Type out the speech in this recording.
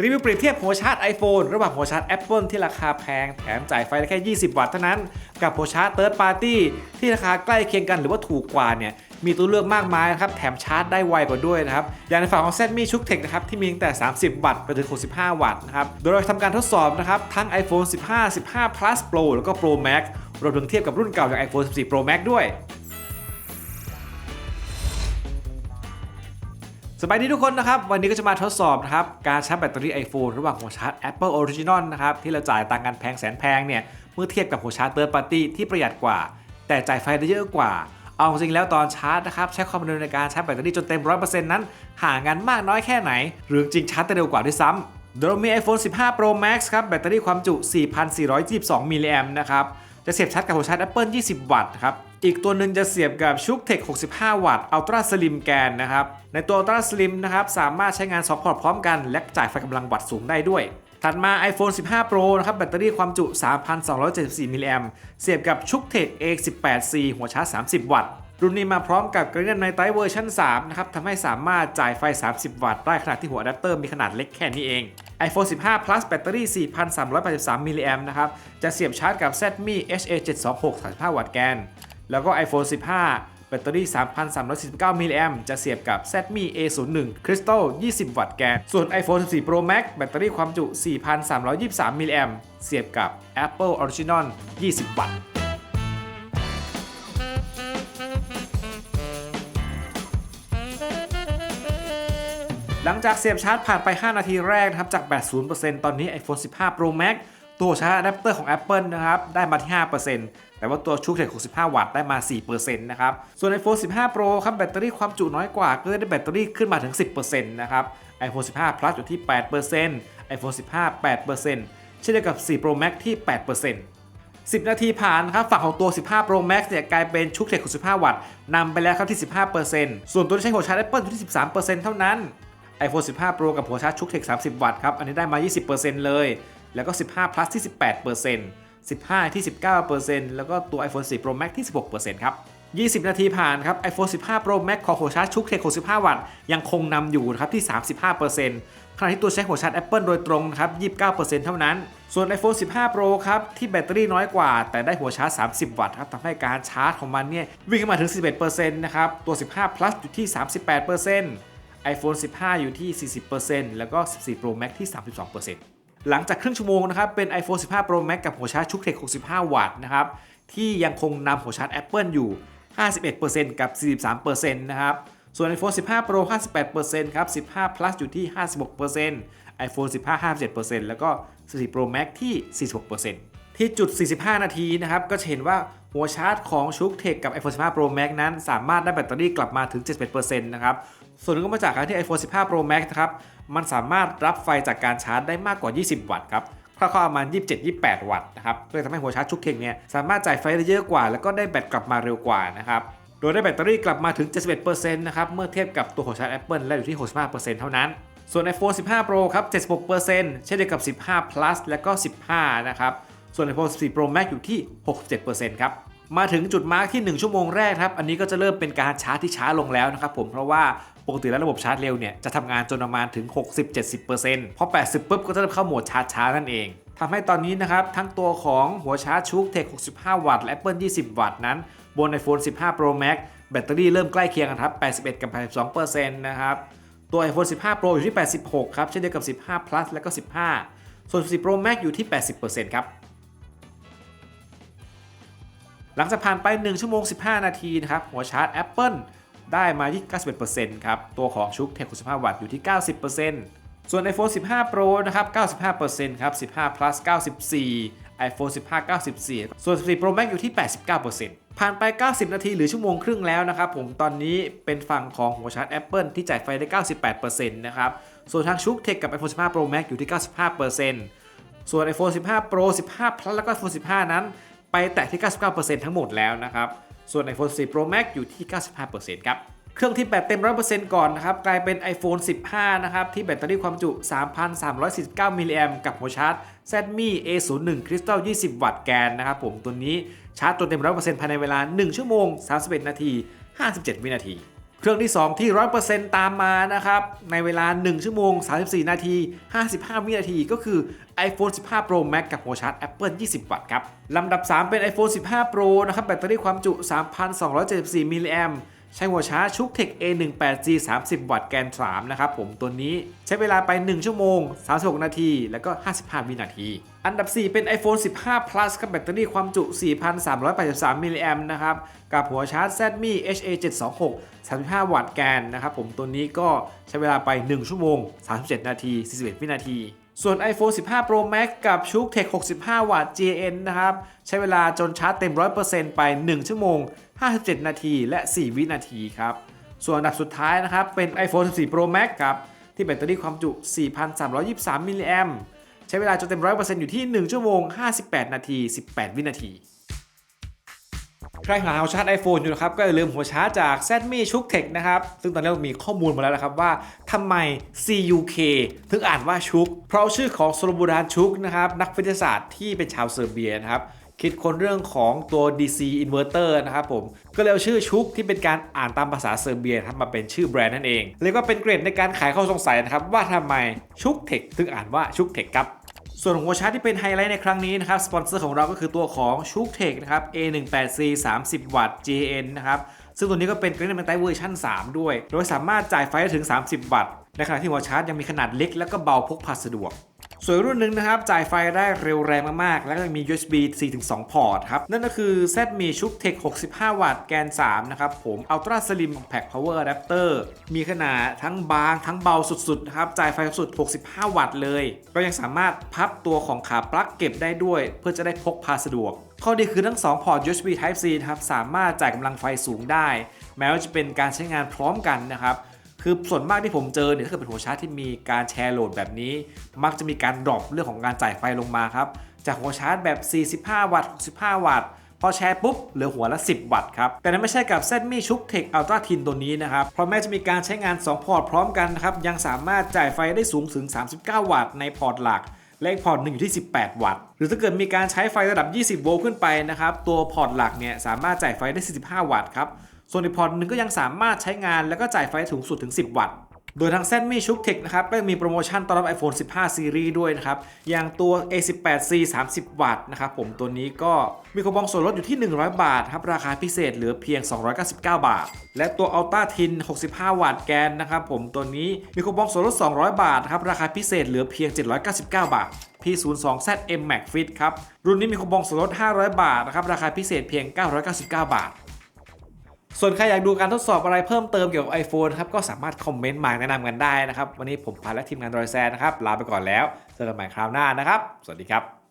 รีวิวเปรียบเทียบหัวชาร์จ iPhone ระหว่างหัวชาร์จ Apple ที่ราคาแพง แถมจ่ายไฟได้แค่ 20 วัตต์เท่านั้น กับหัวชาร์จ Third Party ที่ราคาใกล้เคียงกันหรือว่าถูกกว่าเนี่ยมีตัวเลือกมากมายนะครับ แถมชาร์จได้ไวกว่าด้วยนะครับ อย่างในฝั่งของ Zenmi s h u k t e c h นะครับ ที่มีตั้งแต่ 30 วัตต์ไปถึง 65 วัตต์นะครับ โดยเราทำการทดสอบนะครับ ทั้ง iPhone 15 15 Plus Pro แล้วก็ Pro Max รวมถึงเทียบกับรุ่นเก่าอย่าง iPhone 14 Pro Max ด้วย สบายดีทุกคนนะครับ วันนี้ก็จะมาทดสอบนะครับการชาร์จแบตเตอรี่ iPhone ระหว่างหัวชาร์จ Apple Original นะครับที่เราจ่ายตังค์กันแพงแสนแพงเนี่ยเมื่อเทียบกับหัวชาร์จ Third Party ที่ประหยัดกว่า แต่จ่ายไฟได้เยอะกว่า เอาจริงแล้วตอนชาร์จนะครับใช้ความเร็วในการชาร์จแบตเตอรี่จนเต็ม 100%นั้น ห่างกันมากน้อยแค่ไหน หรือจริงชาร์จได้เร็วกว่าด้วยซ้ำโดยมี iPhone 15 Pro Max ครับแบตเตอรี่ความจุ 4,422มิลลิแอมป์นะครับ จะเสียบชาร์จกับหัวชาร์จ Apple 20 วัตต์ครับ อีกตัวหนึ่งจะเสียบกับ s h u k t e c h 65 วัตต์ Ultra Slim แกนนะครับ ในตัว Ultra Slim นะครับ สามารถใช้งาน2พอร์ตพร้อมกัน และจ่ายไฟกำลังวัตต์สูงได้ด้วย ถัดมา iPhone 15 Pro นะครับ แบตเตอรี่ความจุ 3,274 มิลลิแอมเสียบกับ s h u k t e c h A18C หัวชาร์จ 30 วัตต์รุ่นนี้มาพร้อมกับกระดิ่งในไตเวอร์ชัน3นะครับทำให้สามารถจ่ายไฟ 30 วัตต์ได้ขณะที่หัวอะแดปเตอร์มีขนาดเล็กแค่นี้เอง iPhone 15 Plus แบตเตอรี่ 4,383มิลลิแอมนะครับ จะเสียบชาร์จกับ Xiaomi HA726 35 วัตต์แกน แล้วก็ iPhone 15 แบตเตอรี่ 3,349มิลลิแอมจะเสียบกับ Xiaomi A01 Crystal 20 วัตต์แกน ส่วน iPhone 14 Pro Max แบตเตอรี่ความจุ 4,323มิลลิแอมเสียบกับ Apple Original 20 วัตต์ หลังจากเสียบชาร์จผ่านไป 5 นาทีแรกนะครับจากแบต0%ตอนนี้ iPhone 15 Pro Max ตัวชาร์จอะแดปเตอร์ของ Apple นะครับได้มาที่ 5%แต่ว่าตัวชุกเทค65 วัตต์ได้มา 4%นะครับ ส่วน iPhone 15 Pro ครับแบตเตอรี่ความจุน้อยกว่า ก็ได้แบตเตอรี่ขึ้นมาถึง 10%นะครับ iPhone 15 Plus อยู่ที่ 8% iPhone 15 8%เช่นเดียวกับ 4 Pro Max ที่ 8% 10 นาทีผ่านครับฝั่งของตัว 15 Pro Max เนี่ยกลายเป็นชุกเทค65 วัตต์นำไปแล้วครับที่ 15%ส่วนตัวที่ใช้หัวชาร์จ Apple อยู่ที่ 13%เท่านั้น iPhone 15 Pro กับหัวชาร์จชุกเทค30 วัตต์ครับ อันนี้ได้มา 20%เลย แล้วก็ 15 Plus ที่ 18% 15 ที่ 19%แล้วก็ตัว iPhone 4 Pro Max ที่ 16%ครับ 20 นาทีผ่านครับ iPhone 15 Pro Max ของหัวชาร์จชุกเทค65 วัตต์ยังคงนำอยู่นะครับที่ 35%ขณะที่ตัวใช้หัวชาร์จ Apple โดยตรงนะครับ 29%เท่านั้น ส่วน iPhone 15 Pro ครับ ที่แบตเตอรี่น้อยกว่า แต่ได้หัวชาร์จ 30 วัตต์ครับทำให้การชาร์จของมันเนี่ยวิ่งขึ้นมาถึง 11%นะครับ ตัว 15 Plus อยู่ที่ 38% iPhone 15 อยู่ที่ 40%แล้วก็ 14 Pro Max ที่ 32%หลังจากครึ่งชั่วโมงนะครับ เป็น iPhone 15 Pro Max กับหัวชาร์จชุกเทค65 วัตต์นะครับ ที่ยังคงนำหัวชาร์จ Apple อยู่ 51%กับ 43%นะครับ ส่วน iPhone 15 Pro 58%ครับ 15 Plus อยู่ที่ 56% iPhone 15 57%แล้วก็14 Pro Max ที่ 46%ที่จุด 45 นาทีนะครับ ก็จะเห็นว่า หัวชาร์จของชุกเทคกับ iPhone 15 Pro Max นั้น สามารถได้แบตเตอรี่กลับมาถึง 71%นะครับ ส่วนนึงก็มาจากการที่ iPhone 15 Pro Max นะครับ มันสามารถรับไฟจากการชาร์จได้มากกว่า 20 วัตต์ครับคร่าวๆประมาณ 27-28 วัตต์นะครับเลยทำให้หัวชาร์จชุกเทคเนี่ยสามารถจ่ายไฟได้เยอะกว่า แล้วก็ได้แบตกลับมาเร็วกว่านะครับโดยได้แบตเตอรี่กลับมาถึง 71%นะครับเมื่อเทียบกับตัวหัวชาร์จ Apple และอยู่ที่ 65%เท่านั้นส่วน iPhone 15 Pro ครับ 76%เช่นเดียวกับ 15 Plus และก็ 15 นะครับ ส่วน iPhone 14 Pro Max อยู่ที่ 67%ครับมาถึงจุดมาร์กที่ 1 ชั่วโมงแรกครับ อันนี้ก็จะเริ่มเป็นการชาร์จที่ช้าลงแล้วนะครับผมเพราะว่าปกติแล้วระบบชาร์จเร็วเนี่ยจะทำงานจนประมาณถึง 60-70%พอ 80 ปุ๊บก็จะเริ่มเข้าโหมดชาร์จช้านั่นเองทำให้ตอนนี้นะครับทั้งตัวของหัวชาร์จชุกเทค65 วัตต์และ Apple 20 วัตต์นั้น บน iPhone 15 Pro Max แบตเตอรี่เริ่มใกล้เคียงกันครับ 81 กับ 82%นะครับตัว iPhone 15 Pro อยู่ที่ 86 ครับ เช่นเดียวกับ 15 Plus และก็ 15 ส่วน 14 Pro Max อยู่ที่ 80%ครับ หลังจากผ่านไป 1 ชั่วโมง 15 นาทีนะครับหัวชาร์จ Apple ได้มาที่ 91%ครับ ตัวของชุกเทค65วัตต์อยู่ที่ 90%ส่วน iPhone 15 Pro นะครับ 95%ครับ 15 Plus 94 iPhone 15 94 ส่วน 14 Pro Max อยู่ที่ 89%ผ่านไป 90 นาทีหรือชั่วโมงครึ่งแล้วนะครับผม ตอนนี้เป็นฝั่งของหัวชาร์จ Apple ที่จ่ายไฟได้ 98%นะครับ ส่วนทางชุกเทคกับ iPhone 15 Pro Max อยู่ที่ 95%ส่วน iPhone 15 Pro 15 Plus แล้วก็ iPhone 15 นั้น ไปแตะที่ 99%ทั้งหมดแล้วนะครับ ส่วน iPhone 14 Pro Max อยู่ที่ 95%ครับ เครื่องที่แบตเต็ม 100%ก่อนนะครับ กลายเป็น iPhone 15 นะครับ ที่แบตเตอรี่ความจุ 3,349 มิลลิแอมกับหัวชาร์จ Xiaomi A01 Crystal 20 วัตต์แกนนะครับผม ตัวนี้ชาร์จจนเต็ม 100%ภายในเวลา 1 ชั่วโมง 31 นาที 57 วินาที เครื่องที่ 2 ที่ 100%ตามมานะครับ ในเวลา 1 ชั่วโมง 34 นาที 55 วินาทีก็คือ iPhone 15 Pro Max กับหัวชาร์จ Apple 20 วัตต์ครับลำดับ 3 เป็น iPhone 15 Pro นะครับแบตเตอรี่ความจุ 3,274มิลลิแอมป์ ใช้หัวชาร์จชุก Tech A18G 30 วัตต์แกน 3 นะครับผมตัวนี้ใช้เวลาไป 1 ชั่วโมง 36 นาที แล้วก็ 55 วินาที อันดับ 4 เป็น iPhone 15 Plus กับแบตเตอรี่ความจุ 4,383 มิลลิแอมนะครับ กับหัวชาร์จ Xiaomi HA726 35 วัตต์แกนนะครับผมตัวนี้ก็ใช้เวลาไป 1 ชั่วโมง 37 นาที 41 วินาทีส่วน iPhone 15 Pro Max กับชุก Tech 65 วัตต์ GN นะครับ ใช้เวลาจนชาร์จเต็ม 100%ไป 1 ชั่วโมง 57 นาทีและ 4 วินาทีครับ ส่วนอันดับสุดท้ายนะครับ เป็น iPhone 14 Pro Max ครับที่แบตเตอรี่ความจุ 4,323 มิลลิแอมใช้เวลาจนเต็ม 100%อยู่ที่ 1 ชั่วโมง 58 นาที 18 วินาที ใครหาหัวชาร์จ iPhone อยู่นะครับก็อย่าลืมหัวชาร์จจาก Xiaomi ชุก Tech นะครับ ซึ่งตอนนี้เรามีข้อมูลมาแล้วนะครับว่าทำไม CUK ถึงอ่านว่าชุก เพราะชื่อของโซโลบูดานชุกนะครับนักวิทยาศาสตร์ที่เป็นชาวเซอร์เบียนะครับคิดค้นเรื่องของตัว DC inverter นะครับผม ก็เลยเอาชื่อชุกที่เป็นการอ่านตามภาษาเซอร์เบียนะครับมาเป็นชื่อแบรนด์นั่นเอง เรียกว่าเป็นเกรดในการขายข้อสงสัยนะครับว่าทำไมชุกเทคถึงอ่านว่าชุกเทคครับ ส่วนหัวชาร์จที่เป็นไฮไลท์ในครั้งนี้นะครับ สปอนเซอร์ของเราก็คือตัวของชูกเทคนะครับ A18C 30 วัตต์ JN นะครับ ซึ่งตัวนี้ก็เป็นเกรดในไตเวอร์ชัน3 ด้วย โดยสามารถจ่ายไฟได้ถึง 30 วัตต์ ในขณะที่หัวชาร์จยังมีขนาดเล็กและก็เบาพกพาสะดวก ส่วนรุ่นหนึ่งนะครับจ่ายไฟได้เร็วแรงมากๆ แล้วก็ยังมี USB 4-2 พอร์ตครับ นั่นก็คือ ZMI ชุก Tech 65 วัตต์แกน 3 นะครับผม Ultra Slim Compact Power Adapter มีขนาดทั้งบางทั้งเบาสุดๆนะครับจ่ายไฟสุด 65 วัตต์เลยก็ยังสามารถพับตัวของขาปลั๊กเก็บได้ด้วย เพื่อจะได้พกพาสะดวก ข้อดีคือทั้ง 2 พอร์ต USB Type C ครับสามารถจ่ายกำลังไฟสูงได้ แม้ว่าจะเป็นการใช้งานพร้อมกันนะครับ คือส่วนมากที่ผมเจอเนี่ยถ้าเกิดเป็นหัวชาร์จที่มีการแชร์โหลดแบบนี้ มักจะมีการดรอปเรื่องของการจ่ายไฟลงมาครับ จากหัวชาร์จแบบ 45 วัตต์ 65 วัตต์พอแชร์ปุ๊บเหลือหัวละ 10 วัตต์ครับ แต่นั้นไม่ใช่กับ ZMI ชุก Tech Ultra Tin ตัวนี้นะครับ เพราะแม้จะมีการใช้งาน 2 พอร์ตพร้อมกันนะครับ ยังสามารถจ่ายไฟได้สูงถึง 39 วัตต์ในพอร์ตหลักและอีกพอร์ตหนึ่งอยู่ที่ 18 วัตต์ หรือถ้าเกิดมีการใช้ไฟระดับ 20 โวลต์ขึ้นไปนะครับ ตัวพอร์ตหลักเนี่ยสามารถจ่ายไฟได้ 45 วัตต์ครับ ส่วนอีกพอร์ตหนึ่งก็ยังสามารถใช้งานแล้วก็จ่ายไฟสูงสุดถึง 10 วัตต์ โดยทาง Xiaomi ชุก Tech นะครับก็ยังมีโปรโมชั่นต้อนรับ iPhone 15 Series ด้วยนะครับ อย่างตัว A18C 30 วัตต์นะครับผมตัวนี้ก็มีคูปองส่วนลดอยู่ที่ 100 บาทครับราคาพิเศษเหลือเพียง 299 บาท และตัว Ultra Tin 65 วัตต์แกนนะครับผมตัวนี้มีคูปองส่วนลด 200 บาทครับราคาพิเศษเหลือเพียง 799 บาท P02ZM Max Fit ครับ รุ่นนี้มีคูปองส่วนลด 500 บาทนะครับ ราคาพิเศษเพียง 999 บาท ส่วนใครอยากดูการทดสอบอะไรเพิ่มเติมเกี่ยวกับ iPhone นครับก็สามารถคอมเมนต์มาแนะนำกันได้นะครับ วันนี้ผมพันและทีมงานรอยแซนนะครับลาไปก่อนแล้วเจอกันใหม่คราวหน้านะครับ สวัสดีครับ